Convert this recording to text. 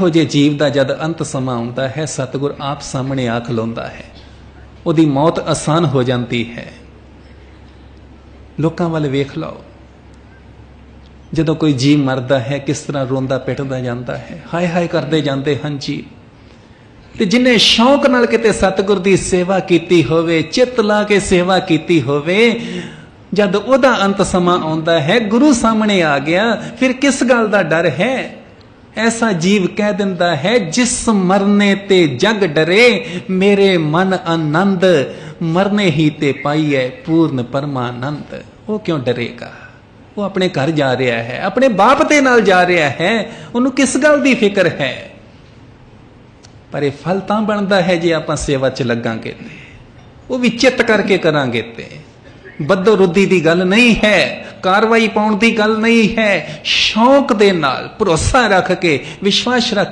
ਇਹੋ ਜੇ ਜੀਵ ਦਾ ਜਦ ਅੰਤ ਸਮਾਂ ਆਉਂਦਾ ਹੈ, ਸਤਿਗੁਰ ਆਪ ਸਾਹਮਣੇ ਆ ਖਲੋਂਦਾ ਹੈ। ਉਹਦੀ ਮੌਤ ਆਸਾਨ ਹੋ ਜਾਂਦੀ ਹੈ। ਲੋਕਾਂ ਵੱਲ ਵੇਖ ਲਓ। ਜਦੋਂ ਕੋਈ ਜੀਵ ਮਰਦਾ ਹੈ, ਕਿਸ ਤਰ੍ਹਾਂ ਰੋਂਦਾ ਪਿੱਟਦਾ ਜਾਂਦਾ ਹੈ, ਹਾਏ ਹਾਏ ਕਰਦੇ ਜਾਂਦੇ ਹਨ ਜੀ। ਤੇ ਜਿਨੇ ਸ਼ੌਂਕ ਨਾਲ ਕਿਤੇ ਸਤਿਗੁਰ ਦੀ ਸੇਵਾ ਕੀਤੀ ਹੋਵੇ, ਚਿੱਤ ਲਾ ਕੇ ਸੇਵਾ ਕੀਤੀ ਹੋਵੇ, ਜਦ ਉਹਦਾ ਅੰਤ ਸਮਾਂ ਆਉਂਦਾ ਹੈ, ਗੁਰੂ ਸਾਹਮਣੇ ਆ ਗਿਆ, ਫਿਰ ਕਿਸ ਗੱਲ ਦਾ ਡਰ ਹੈ? ਐਸਾ ਜੀਵ ਕਹਿ ਦਿੰਦਾ ਹੈ, ਜਿਸ ਮਰਨੇ ਤੇ ਜਗ ਡਰੇ, ਮੇਰੇ ਮਨ ਆਨੰਦ ਮਰਨੇ ਹੀ ਤੇ ਪਾਈਐ ਪੂਰਨ ਪਰਮਾਨੰਦ। ਉਹ ਕਿਉਂ ਡਰੇਗਾ? ਉਹ ਆਪਣੇ ਘਰ ਜਾ ਰਿਹਾ ਹੈ, ਆਪਣੇ ਬਾਪ ਦੇ ਨਾਲ ਜਾ ਰਿਹਾ ਹੈ, ਉਹਨੂੰ ਕਿਸ ਗੱਲ ਦੀ ਫਿਕਰ ਹੈ? ਪਰ ਇਹ ਫਲ ਤਾਂ ਬਣਦਾ ਹੈ ਜੇ ਆਪਾਂ ਸੇਵਾ 'ਚ ਲੱਗਾਂਗੇ ਤੇ। ਉਹ ਵੀ ਚਿੱਤ ਕਰਕੇ ਕਰਾਂਗੇ ਤੇ। ਬੱਦੋ ਰੁੱਦੀ ਦੀ ਗੱਲ ਨਹੀਂ ਹੈ ਕਾਰਵਾਈ ਪਾਉਣ ਦੀ ਗੱਲ ਨਹੀਂ ਹੈ। ਸ਼ੌਂਕ ਦੇ ਨਾਲ ਭਰੋਸਾ ਰੱਖ ਕੇ ਵਿਸ਼ਵਾਸ ਰੱਖ